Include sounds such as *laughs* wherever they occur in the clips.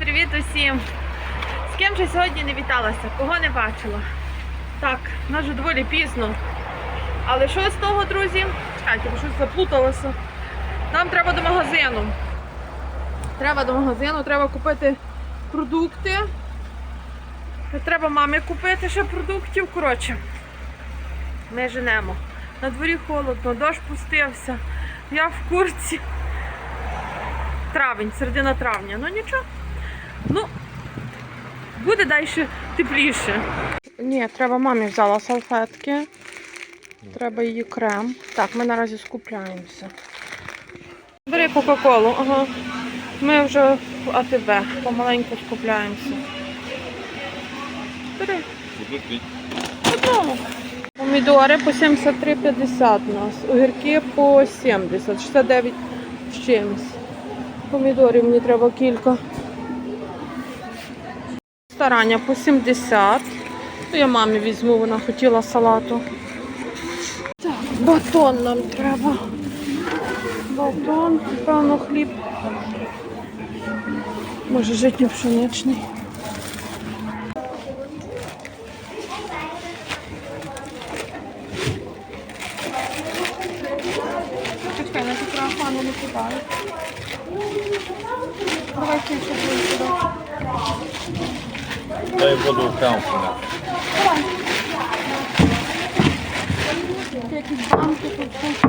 Привіт усім! З ким же сьогодні не віталася, кого не бачила. Так, нас вже доволі пізно. Але що з того, друзі? Чекайте, бо щось заплуталося. Нам треба до магазину. Треба до магазину, треба купити продукти. Треба мамі купити ще продуктів. Коротше, ми женемо. На дворі холодно, дощ пустився. Я в курці. Травень, середина травня. Ну нічого. Ну, буде далі тепліше. Ні, треба мамі взяла салфетки. Треба її крем. Так, ми наразі скупляємося. Бери Кока-Колу, ага. Ми вже в АТБ помаленьку скупляємося. Бери. Одного. Помідори по 73,50 у нас. Огірки по 70, 69 з чимось. Помідорів мені треба кілька. Старання по 70. Ну, я мамі візьму, вона хотіла салату. Так, батон нам треба. Батон, певно, хліб. Може, житньо пшеничний. Чекай, на мікрофону не кидаю. Давай сюди. Дай воду в камфу. Якісь банки тут. все.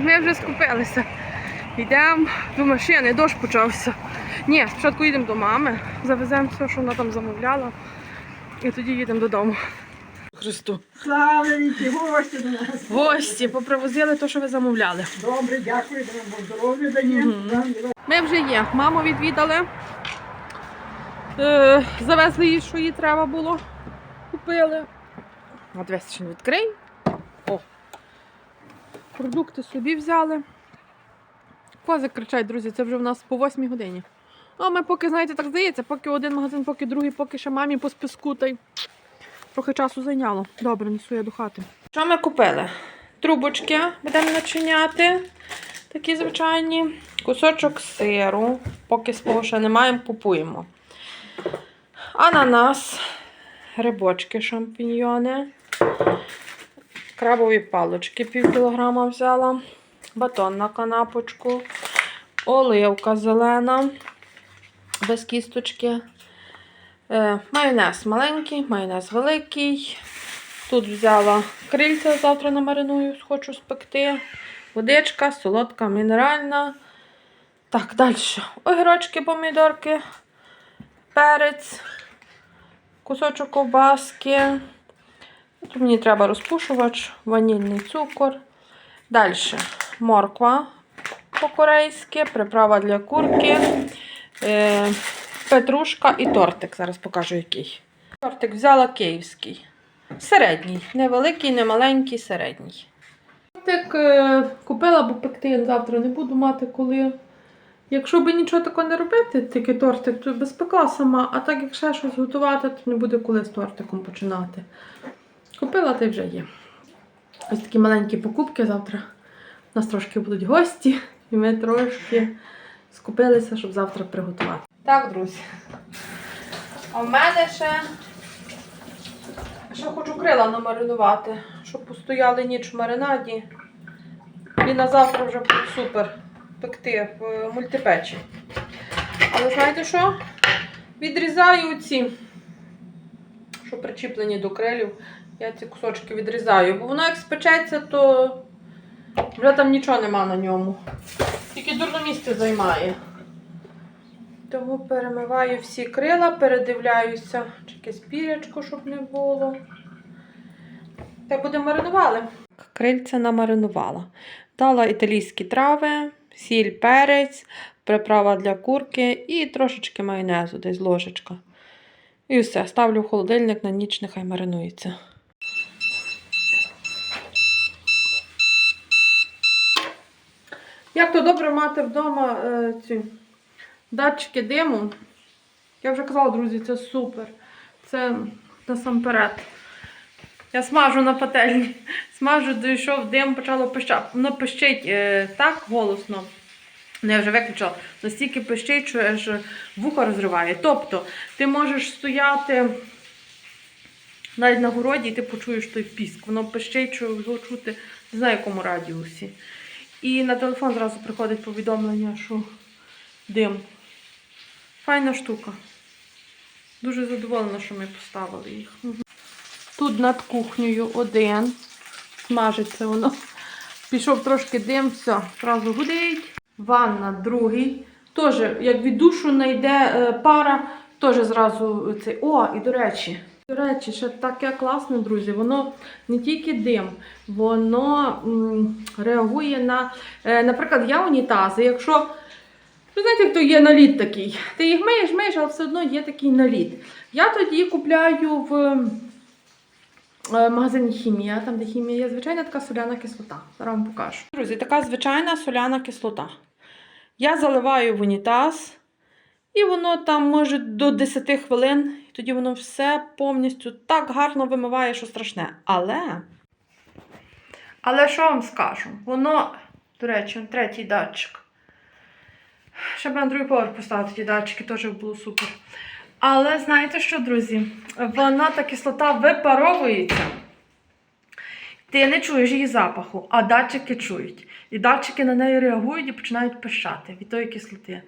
Ми вже скупилися. Йдемо до машини, дощ почався. Ні, спочатку їдемо до мами, завеземо все, що вона там замовляла, і тоді їдемо додому. Христу. Славенькі, гості до нас. Гості, попривозили те, що ви замовляли. Добре, дякую, даємо здоров'я даємо. Ми вже є. Маму відвідали. Е, завезли їй, що їй треба було. Купили. От весь ще не відкрий. О. Продукти собі взяли. Кози кричать, друзі, це вже в нас по 8 годині. А ми поки, знаєте, так здається, поки один магазин, поки другий, поки ще мамі по списку та й трохи часу зайняло. Добре, несу я до хати. Що ми купили? Трубочки будемо начиняти. Такі звичайні. Кусочок сиру. Поки свого ще не маємо, купуємо. Ананас, грибочки, шампіньйони, крабові палочки пів кілограма взяла, батон на канапочку, оливка зелена, без кісточки, майонез маленький, майонез великий. Тут взяла крильця, завтра намариную, хочу спекти. Водичка, солодка, мінеральна. Так, далі. Огірочки, помідорки, перець, кусочок ковбаски. Тут мені треба розпушувач, ванільний цукор. Далі морква по-корейськи, приправа для курки, е, петрушка і тортик. Зараз покажу який. Тортик взяла київський. Середній. Не великий, не маленький, середній. Тортик е, купила, бо пекти я завтра не буду мати коли. Якщо би нічого такого не робити, тільки тортик, то би спекла сама, а так як ще щось готувати, то не буде коли з тортиком починати. Купила, та й вже є. Ось такі маленькі покупки завтра. У нас трошки будуть гості, і ми трошки скупилися, щоб завтра приготувати. Так, друзі. А в мене ще, ще хочу крила намаринувати, щоб постояли ніч в маринаді. І на завтра вже буде супер пекти в мультипечі. Але знаєте що? Відрізаю ці, що причіплені до крилів. Я ці кусочки відрізаю, бо воно як спечеться, то вже там нічого нема на ньому. Тільки дурно місце займає. Тому перемиваю всі крила, передивляюся, чи якесь пірячко, щоб не було. Так буде маринували. Крильця намаринувала. Дала італійські трави, сіль, перець, приправа для курки і трошечки майонезу, десь ложечка. І все, ставлю в холодильник на ніч, нехай маринується. Як то добре мати вдома е, ці датчики диму. Я вже казала, друзі, це супер. Це насамперед. Я смажу на пательні. *laughs* Смажу, дійшов дим, почало пищати. Воно пищить е, так голосно. Ну, я вже виключила. Настільки пищить, що аж вухо розриває. Тобто, ти можеш стояти навіть на городі, і ти почуєш той піск. Воно пищить, що його чути не знаю, якому радіусі. І на телефон зразу приходить повідомлення, що дим. Файна штука. Дуже задоволена, що ми поставили їх. Тут над кухнею один. Смажиться воно. Пішов трошки дим, все, одразу гудить. Ванна другий. Теж, як від душу найде е, пара, теж зразу цей. О, і до речі. До речі, ще таке класне, друзі. Воно не тільки дим, воно м, реагує на, е, наприклад, я унітази. Якщо ви знаєте, як то є наліт такий. Ти їх миєш, миєш, але все одно є такий наліт. Я тоді купляю в е, магазині хімія, там де хімія є звичайна така соляна кислота. Зараз вам покажу. Друзі, така звичайна соляна кислота. Я заливаю в унітаз, і воно там може до 10 хвилин, і тоді воно все повністю так гарно вимиває, що страшне. Але. Але що вам скажу? Воно, до речі, третій датчик. Ще б на другий поверх поставити ті датчики, теж було супер. Але знаєте що, друзі? Вона та кислота випаровується. Ти не чуєш її запаху, а датчики чують. І датчики на неї реагують і починають пищати від тої кислоти.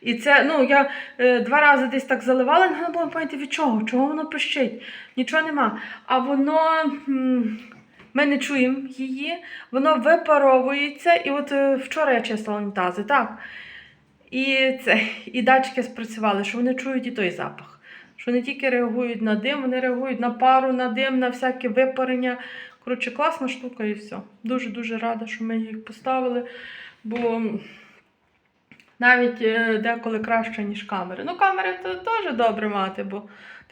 І це, ну, я е, два рази десь так заливала, не було поняти від чого, чого воно пищить. Нічого нема. А воно. м, Ми не чуємо її, воно випаровується. І от е, вчора я чистила унітази, так. І, це, і датчики спрацювали, що вони чують і той запах. Що не тільки реагують на дим, вони реагують на пару, на дим, на всяке випарення. Коротше, класна штука і все. Дуже-дуже рада, що ми їх поставили. Бо навіть е, деколи краще, ніж камери. Ну, камери то теж добре мати, бо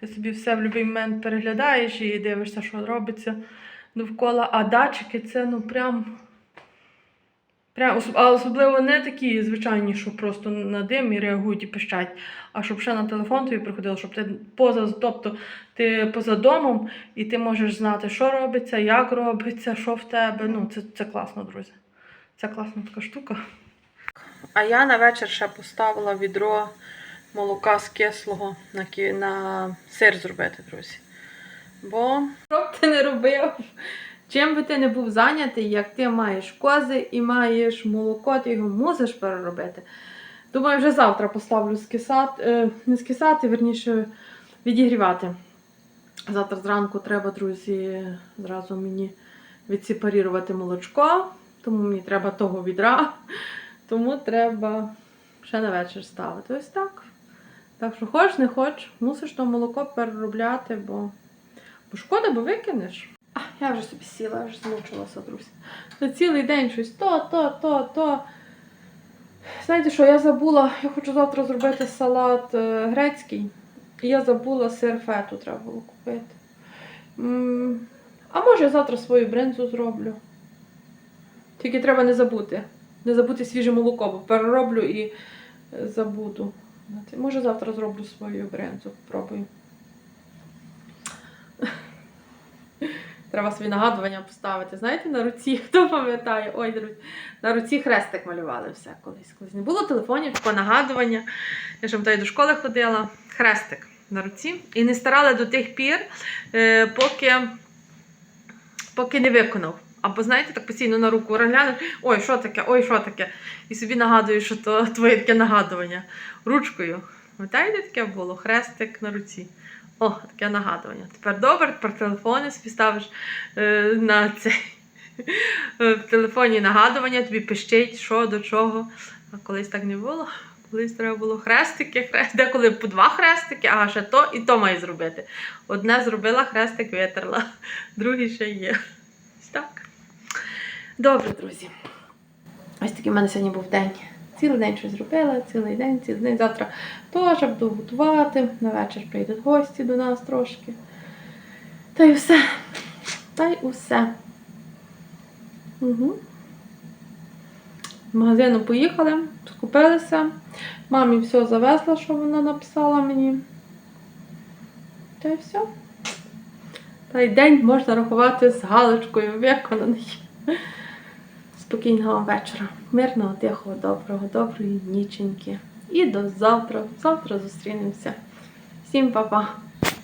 ти собі все в будь-який момент переглядаєш і дивишся, що робиться довкола. А датчики це ну прям. Прям, а особливо не такі звичайні, що просто на дим і реагують і пищать, а щоб ще на телефон тобі приходило, щоб ти поза, тобто ти поза домом і ти можеш знати, що робиться, як робиться, що в тебе. Ну, це, це класно, друзі. Це класна така штука. А я на вечір ще поставила відро молока з кислого на, кі... на сир зробити, друзі. Бо що б ти не робив? Чим би ти не був зайнятий, як ти маєш кози і маєш молоко, ти його мусиш переробити. Думаю, вже завтра поставлю скисати, е, не скисати, верніше відігрівати. Завтра зранку треба, друзі, зразу мені відсепарірувати молочко, тому мені треба того відра. *laughs* Тому треба ще на вечір ставити. Ось так. Так що хоч, не хоч, мусиш то молоко переробляти, бо, бо шкода, бо викинеш. Я вже собі сіла, я вже змучилася, друзі. За цілий день щось то, то, то, то. Знаєте що, я забула, я хочу завтра зробити салат е, грецький. І я забула сир фету треба було купити. А може я завтра свою бринзу зроблю. Тільки треба не забути. Не забути свіже молоко, бо перероблю і е, забуду. Може завтра зроблю свою бринзу, попробую. Треба собі нагадування поставити. Знаєте, на руці, *laughs* хто пам'ятає? Ой, на руці хрестик малювали все колись. Колись не було телефонів, таке нагадування. Я ж пам'ятаю, до школи ходила. Хрестик на руці. І не старали до тих пір, е, поки, поки не виконав. Або, знаєте, так постійно на руку глянеш, ой, що таке, ой, що таке. І собі нагадуєш, що то *laughs* твоє таке нагадування. Ручкою. Пам'ятаєте, таке було? Хрестик на руці. О, таке нагадування. Тепер добре, тепер телефони собі ставиш е, на цей. е, В телефоні нагадування, тобі пищить, що до чого. А колись так не було. Колись треба було хрестики, хрест... деколи по два хрестики, а ще то і то має зробити. Одне зробила, хрестик витерла, другий ще є. Так. Добре, друзі. Ось такий в мене сьогодні був день. Цілий день щось зробила, цілий день, цілий день. Завтра теж буду готувати. На вечір прийдуть гості до нас трошки. Та й все. Та й усе. Угу. В магазину поїхали, скупилися. Мамі все завезла, що вона написала мені. Та й все. Та й день можна рахувати з галочкою виконаний. Спокійного вечора, мирного, тихого, доброго, доброї ніченьки. І до завтра. Завтра зустрінемося. Всім па-па!